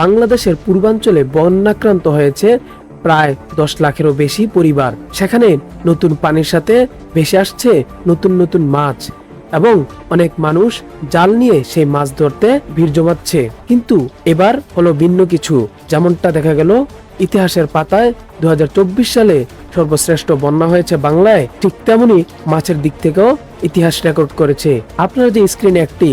বাংলাদেশের পূর্বাঞ্চলে বন্যাক্রান্ত হয়েছে প্রায় দশ লাখেরও বেশি পরিবার। সেখানে নতুন পানির সাথে ভেসে আসছে নতুন নতুন মাছ এবং অনেক মানুষ জাল নিয়ে সেই মাছ ধরতে ভিড় জমাচ্ছে। কিন্তু এবার হলো ভিন্ন কিছু। যেমনটা দেখা গেল, ইতিহাসের পাতায় দু হাজার চব্বিশ সালে সর্বশ্রেষ্ঠ বন্যা হয়েছে বাংলায়, ঠিক তেমনি মাছের দিক থেকেও ইতিহাস রেকর্ড করেছে। আপনারা যে স্ক্রিনে একটি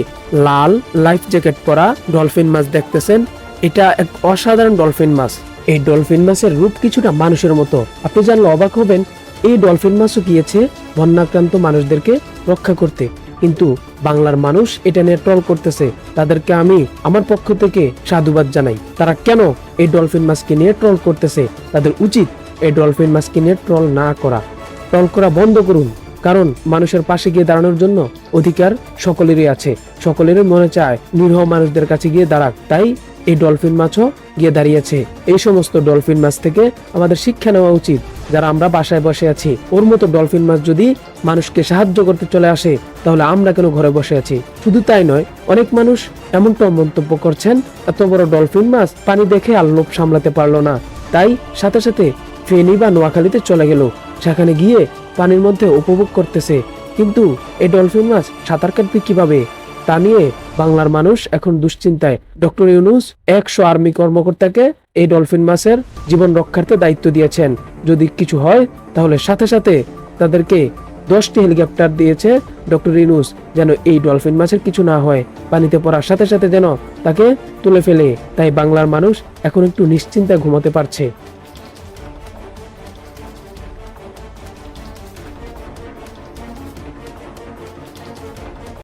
লাল লাইফ জ্যাকেট পরা ডলফিন মাছ দেখতেছেন এটা এক অসাধারণ ডলফিন মাছ। এই ডলফিন মাছের রূপ কিছুটা মানুষের মতো। আপনি জানলে অবাক হবেন, এই ডলফিন মাছও গিয়েছে বন্যাক্রান্ত মানুষদেরকে রক্ষা করতে। কিন্তু বাংলার মানুষ এটা নিয়ে ট্রল করতেছে। তাদেরকে আমি আমার পক্ষ থেকে সাধুবাদ জানাই। তারা কেন এই ডলফিন মাছকে নিয়ে ট্রল করতেছে? তাদের উচিত এই ডলফিন মাছকে নিয়ে ট্রল না করা। ট্রল করা বন্ধ করুন। কারণ মানুষের পাশে গিয়ে দাঁড়ানোর জন্য অধিকার সকলেরই আছে। সকলেরই মনে চায় নিরীহ মানুষদের কাছে গিয়ে দাঁড়াক। তাই এই ডলফিন মাছও গিয়ে দাঁড়িয়েছে। এই সমস্ত ডলফিন মাছ থেকে আমাদের শিক্ষা নেওয়া উচিত। যারা আমরা বাসায় বসে আছি, ওর মতো ডলফিন মাছ যদি মানুষকে সাহায্য করতে চলে আসে, তাহলে আমরা কেন ঘরে বসে আছি? শুধু তাই নয়, অনেক মানুষ এমনটা মন্তব্য করছেন, এত বড় ডলফিন মাছ পানি দেখে আর লোভ সামলাতে পারল না। তাই সাথে সাথে ফেনী বা নোয়াখালীতে চলে গেল। সেখানে গিয়ে পানির মধ্যে উপভোগ করতেছে। কিন্তু এই ডলফিন মাছ সাঁতার কাটবে কীভাবে? তা নিয়ে বাংলার মানুষ এখন দুশ্চিন্তায়। ডক্টর ইউনুস একশো আর্মি কর্মকর্তাকে এই ডলফিন মাছের জীবন রক্ষার্থে দায়িত্ব দিয়েছেন। যদি কিছু হয়, তাহলে সাথে সাথে তাদেরকে দশটি হেলিকপ্টার দিয়েছে ডক্টর ইনুস যেন এই ডলফিন মাছের কিছু না হয়। পানিতে পড়ার সাথে সাথে যেন তাকে তুলে ফেলে। তাই বাংলার মানুষ এখন একটু নিশ্চিন্তায় ঘুমাতে পারছে।